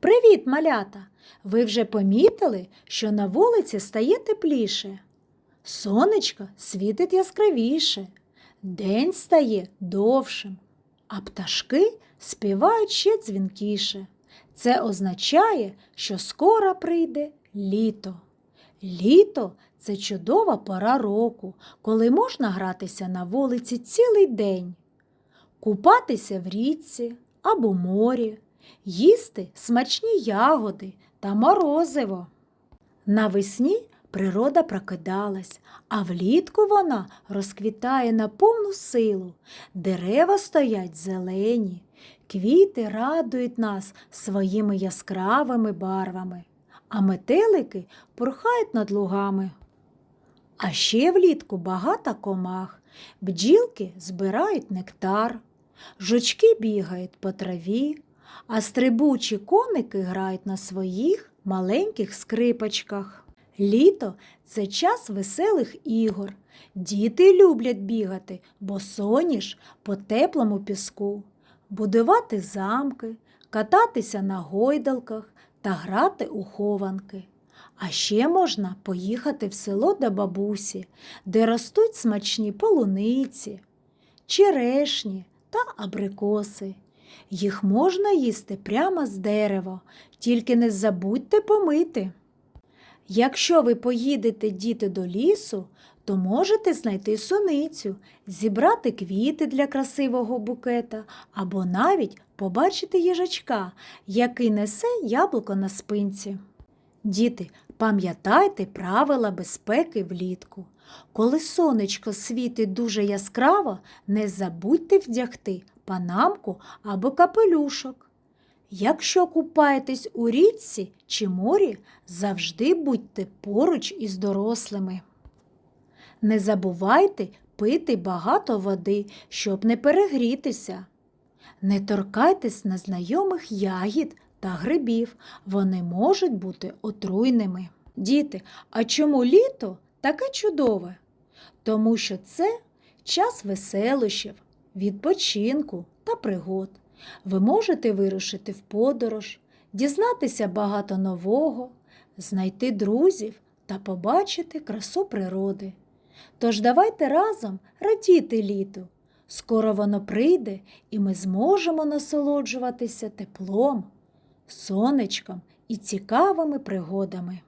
Привіт, малята! Ви вже помітили, що на вулиці стає тепліше. Сонечко світить яскравіше, день стає довшим, а пташки співають ще дзвінкіше. Це означає, що скоро прийде літо. Літо це чудова пора року, коли можна гратися на вулиці цілий день, купатися в річці або морі, їсти смачні ягоди та морозиво. Навесні природа прокидалась, а влітку вона розквітає на повну силу. Дерева стоять зелені, квіти радують нас своїми яскравими барвами, а метелики порхають над лугами. А ще влітку багато комах, бджілки збирають нектар, жучки бігають по траві, а стрибучі коники грають на своїх маленьких скрипочках. Літо це час веселих ігор. Діти люблять бігати, бо соніш по теплому піску, будувати замки, кататися на гойдалках та грати у хованки. А ще можна поїхати в село до бабусі, де ростуть смачні полуниці, черешні та абрикоси. Їх можна їсти прямо з дерева, тільки не забудьте помити. Якщо ви поїдете діти до лісу, то можете знайти суницю, зібрати квіти для красивого букета або навіть побачити їжачка, який несе яблуко на спинці. Діти, пам'ятайте правила безпеки влітку. Коли сонечко світить дуже яскраво, не забудьте вдягти панамку або капелюшок. Якщо купаєтесь у річці чи морі, завжди будьте поруч із дорослими. Не забувайте пити багато води, щоб не перегрітися. Не торкайтесь незнайомих ягід та грибів, вони можуть бути отруйними. Діти, а чому літо таке чудове? Тому що це час веселощів, відпочинку та пригод. Ви можете вирушити в подорож, дізнатися багато нового, знайти друзів та побачити красу природи. Тож давайте разом радіти літу. Скоро воно прийде, і ми зможемо насолоджуватися теплом, сонечком і цікавими пригодами.